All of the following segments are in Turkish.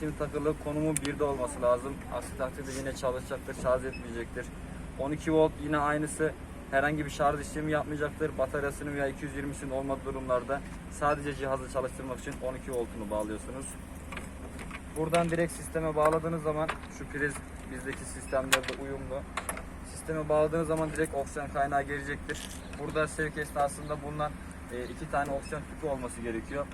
Şimdi takılı konumu 1'de olması lazım. Aksi takdirde yine çalışacaktır, şarj etmeyecektir. 12 volt yine aynısı. Herhangi bir şarj işlemi yapmayacaktır. Bataryasının veya 220'sinin olmadığı durumlarda sadece cihazı çalıştırmak için 12 voltunu bağlıyorsunuz. Buradan direkt sisteme bağladığınız zaman şu priz bizdeki sistemlerde uyumlu. Sisteme bağladığınız zaman direkt oksijen kaynağı gelecektir. Burada sevk esnasında bulunan e, iki tane oksijen tüpü olması gerekiyor.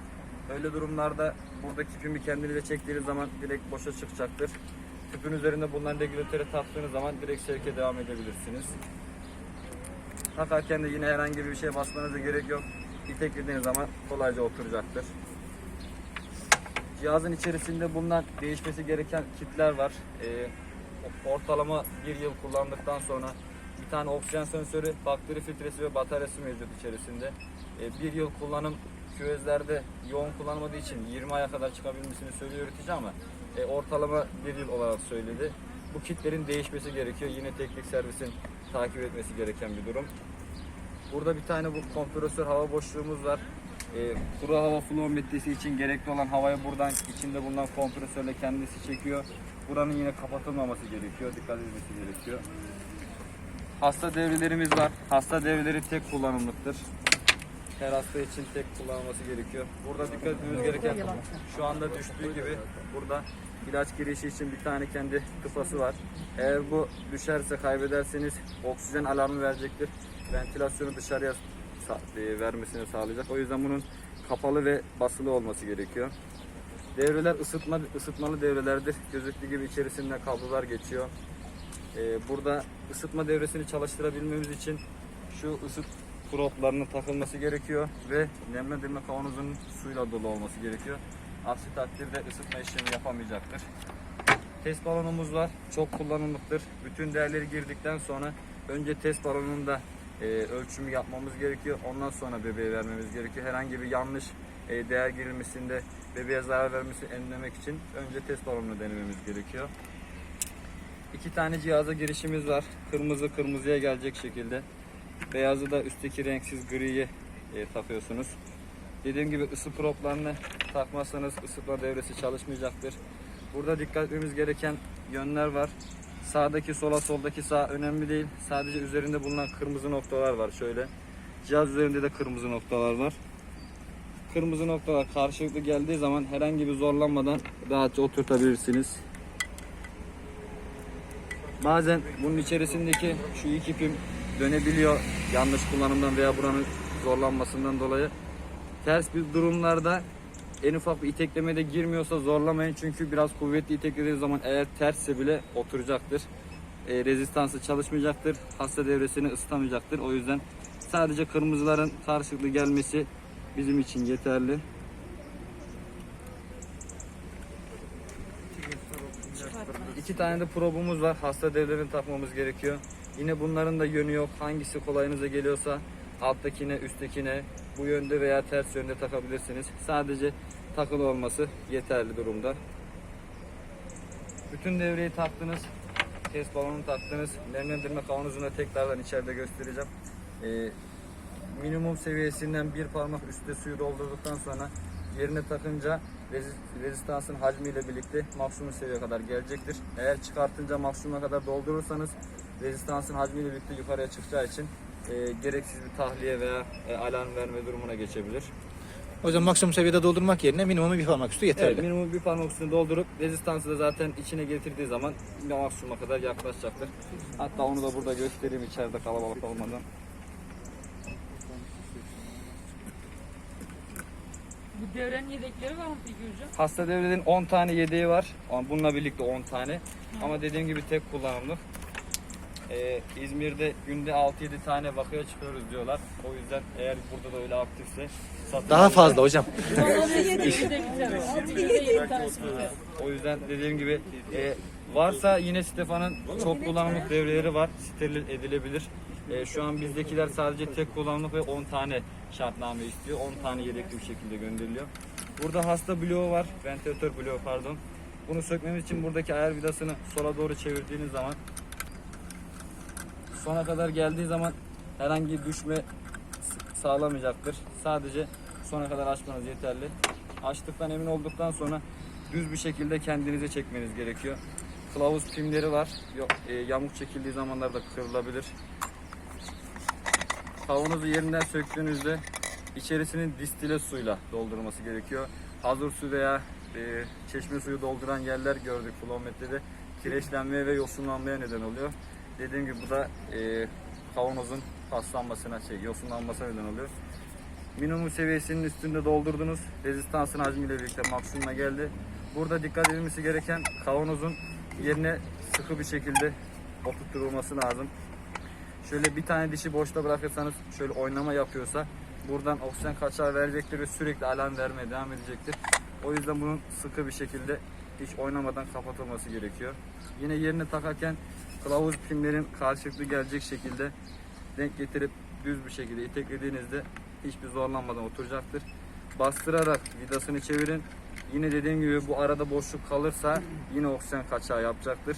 Öyle durumlarda buradaki pimi kendinize çektiğiniz zaman direkt boşa çıkacaktır. Tüpün üzerinde bulunan regülatöre taktığınız zaman direkt sevke devam edebilirsiniz. Takarken de yine herhangi bir şey basmanıza gerek yok. İteklediğiniz zaman kolayca oturacaktır. Cihazın içerisinde bulunan değişmesi gereken kitler var. Ee, ortalama bir yıl kullandıktan sonra bir tane oksijen sensörü, bakteri filtresi ve bataryası mevcut içerisinde. Ee, bir yıl kullanım küvezlerde yoğun kullanmadığı için 20 aya kadar çıkabilmesini söylüyor üretici ama e, ortalama bir yıl olarak söyledi. Bu kitlerin değişmesi gerekiyor. Yine teknik servisin takip etmesi gereken bir durum. Burada bir tane bu kompresör hava boşluğumuz var. E, kuru hava flometresi için gerekli olan havayı buradan içinde bulunan kompresörle kendisi çekiyor. Buranın yine kapatılmaması gerekiyor. Dikkat edilmesi gerekiyor. Hasta devrelerimiz var. Hasta devreleri tek kullanımlıktır. Her hasta için tek kullanılması gerekiyor. Burada dikkat etmemiz gereken şu anda düştüğü gibi burada ilaç girişi için bir tane kendi kıfası var. Eğer bu düşerse kaybederseniz oksijen alarmı verecektir. Ventilasyonu dışarıya e, vermesini sağlayacak. O yüzden bunun kapalı ve basılı olması gerekiyor. Devreler ısıtma ısıtmalı devrelerdir. Gözüktüğü gibi içerisinde kablolar geçiyor. Ee, burada ısıtma devresini çalıştırabilmemiz için şu ısıt proplarının takılması gerekiyor ve nemlendirme kavanozunun suyla dolu olması gerekiyor. Aksi takdirde ısıtma işlemi yapamayacaktır. Test balonumuz var. Çok kullanımlıktır. Bütün değerleri girdikten sonra önce test balonunda e, ölçümü yapmamız gerekiyor. Ondan sonra bebeğe vermemiz gerekiyor. Herhangi bir yanlış e, değer girilmesinde bebeğe zarar vermesi önlemek için önce test balonunu denememiz gerekiyor. İki tane cihaza girişimiz var. Kırmızı kırmızıya gelecek şekilde. Beyazı da üstteki renksiz griyi e, takıyorsunuz. Dediğim gibi ısı proplarını takmazsanız ısıtma devresi çalışmayacaktır. Burada dikkat etmemiz gereken yönler var. Sağdaki sola soldaki sağ önemli değil. Sadece üzerinde bulunan kırmızı noktalar var şöyle. Cihaz üzerinde de kırmızı noktalar var. Kırmızı noktalar karşılıklı geldiği zaman herhangi bir zorlanmadan rahatça oturtabilirsiniz. Bazen bunun içerisindeki şu iki pim dönebiliyor yanlış kullanımdan veya buranın zorlanmasından dolayı. Ters bir durumlarda en ufak bir iteklemede girmiyorsa zorlamayın çünkü biraz kuvvetli iteklediğiniz zaman eğer tersse bile oturacaktır. E, rezistansı çalışmayacaktır. Hasta devresini ısıtamayacaktır. O yüzden sadece kırmızıların karşılıklı gelmesi bizim için yeterli. İki tane de probumuz var. Hasta devlerini takmamız gerekiyor. Yine bunların da yönü yok. Hangisi kolayınıza geliyorsa alttakine, üsttekine bu yönde veya ters yönde takabilirsiniz. Sadece takılı olması yeterli durumda. Bütün devreyi taktınız. Test balonunu taktınız. Nemlendirme kavanozunu tekrardan içeride göstereceğim. Ee, minimum seviyesinden bir parmak üstte suyu doldurduktan sonra yerine takınca rezi- rezistansın hacmiyle birlikte maksimum seviyeye kadar gelecektir. Eğer çıkartınca maksimuma kadar doldurursanız rezistansın hacmiyle birlikte yukarıya çıkacağı için e, gereksiz bir tahliye veya e, alarm verme durumuna geçebilir. O yüzden maksimum seviyede doldurmak yerine minimumu bir parmak üstü yeterli. Evet, minimum bir parmak üstüne doldurup rezistansı da zaten içine getirdiği zaman maksimuma kadar yaklaşacaktır. Hatta onu da burada göstereyim içeride kalabalık olmadan. Bu devrenin yedekleri var mı peki hocam? Hasta devrelerin 10 tane yedeği var. Bununla birlikte 10 tane. Ama dediğim gibi tek kullanımlık. Ee, İzmir'de günde 6-7 tane vakaya çıkıyoruz diyorlar. O yüzden eğer burada da öyle aktifse satın Daha alın. fazla hocam. O yüzden dediğim gibi e, varsa yine Stefan'ın çok kullanımlık devreleri var. Steril edilebilir. E, şu an bizdekiler sadece tek kullanımlık ve 10 tane şartname istiyor. 10 tane yedekli bir şekilde gönderiliyor. Burada hasta bloğu var. Ventilatör bloğu pardon. Bunu sökmemiz için buradaki ayar vidasını sola doğru çevirdiğiniz zaman sona kadar geldiği zaman herhangi düşme sağlamayacaktır. Sadece sona kadar açmanız yeterli. Açtıktan emin olduktan sonra düz bir şekilde kendinize çekmeniz gerekiyor. Kılavuz pimleri var. Yok, e, yamuk çekildiği zamanlarda kırılabilir. Kavanozu yerinden söktüğünüzde içerisinin distile suyla doldurması gerekiyor. Hazır su veya e, çeşme suyu dolduran yerler gördük kilometrede kireçlenmeye ve yosunlanmaya neden oluyor. Dediğim gibi bu da e, kavanozun paslanmasına, şey, yosunlanmasına neden oluyor. Minimum seviyesinin üstünde doldurdunuz. Rezistansın hacmiyle birlikte maksimuma geldi. Burada dikkat edilmesi gereken kavanozun yerine sıkı bir şekilde oturtulması lazım. Şöyle bir tane dişi boşta bırakırsanız şöyle oynama yapıyorsa buradan oksijen kaçağı verecektir ve sürekli alarm vermeye devam edecektir. O yüzden bunun sıkı bir şekilde hiç oynamadan kapatılması gerekiyor. Yine yerine takarken kılavuz pimlerin karşılıklı gelecek şekilde denk getirip düz bir şekilde iteklediğinizde hiçbir zorlanmadan oturacaktır. Bastırarak vidasını çevirin. Yine dediğim gibi bu arada boşluk kalırsa yine oksijen kaçağı yapacaktır.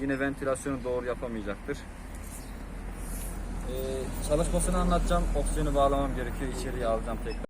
Yine ventilasyonu doğru yapamayacaktır. Ee, çalışmasını anlatacağım. Oksijeni bağlamam gerekiyor. İçeriye alacağım tekrar.